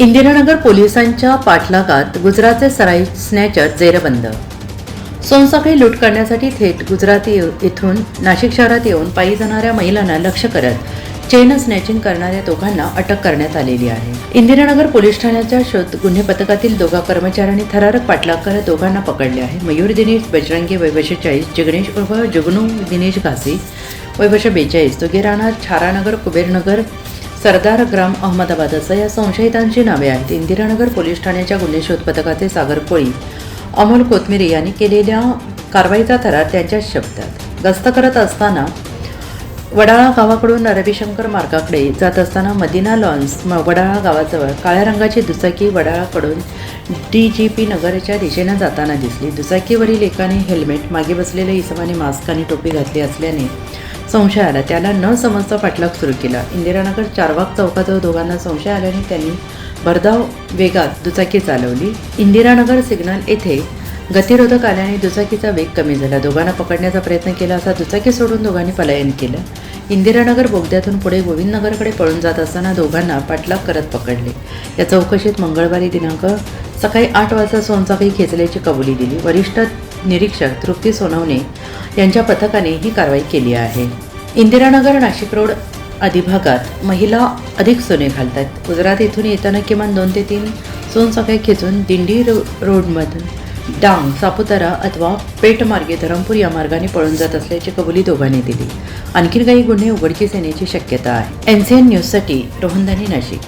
इंदिरानगर पोलिसांच्या पाठलागात गुजरातचे सराई स्नॅचर जेरबंद. सोनसाखळी लूट करण्यासाठी थेट गुजरात येथून नाशिक शहरात येऊन पायी जाणाऱ्या महिलांना लक्ष करत चेन स्नॅचिंग करणाऱ्या दोघांना अटक करण्यात आलेली आहे. इंदिरानगर पोलीस ठाण्याच्या शोध गुन्हे पथकातील दोघा कर्मचाऱ्यांनी थरारक पाठलाग करत दोघांना पकडले आहे. मयूर दिनेश बजरंगी वैवशे चाळीस जिग्नेश उर्फ जुगनू दिनेश घासी वैवश बेचाळीस तो राहणार छारानगर कुबेरनगर सरदार ग्राम अहमदाबाद असं या संशयितांची नावे आहेत. इंदिरानगर पोलीस ठाण्याच्या गुन्हे शोध पथकाचे सागर कोळी अमोल कोथमिरे यांनी केलेल्या कारवाईचा थरार त्यांच्याच शब्दात. गस्त करत असताना वडाळा गावाकडून रविशंकर मार्गाकडे जात असताना मदिना लॉन्स म- वडाळा गावाजवळ काळ्या रंगाची दुचाकी वडाळाकडून डी जी पी नगरच्या दिशेनं जाताना दिसली. दुचाकीवरील एकाने हेल्मेट मागे बसलेल्या इसमाने मास्क आणि टोपी घातली असल्याने संशय आला. त्याला न समजता पाठलाग सुरू केला. इंदिरानगर चारबाग चौकाजवळ दोघांना संशय आल्याने त्यांनी भरधाव वेगात दुचाकी चालवली. इंदिरानगर सिग्नल येथे गतिरोधक आल्याने दुचाकीचा वेग कमी झाला. दोघांना पकडण्याचा प्रयत्न केला असा दुचाकी सोडून दोघांनी पलायन केलं. इंदिरानगर बोगद्यातून पुढे गोविंदनगरकडे पळून जात असताना दोघांना पाठलाग करत पकडले. या चौकशीत मंगळवारी दिनांक सकाळी आठ वाजता सोनचाकी खेचल्याची कबुली दिली. वरिष्ठ निरीक्षक तृप्ती सोनवणे यांच्या पथकाने ही कारवाई केली आहे. इंदिरानगर नाशिक रोड अधिभागात महिला अधिक सोने घालतात. गुजरात येथून येताना किमान दोन ते तीन सोनचाकळी खेचून दिंडी रो रोडमधून डांग सापुतारा अथवा पेठमार्गे धरमपूर या मार्गाने पळून जात असल्याची कबुली दोघांनी दिली. आणखी काही गुन्हे उघडकीस येण्याची शक्यता आहे. एन सी एन न्यूजसाठी रोहनदानी नाशिक.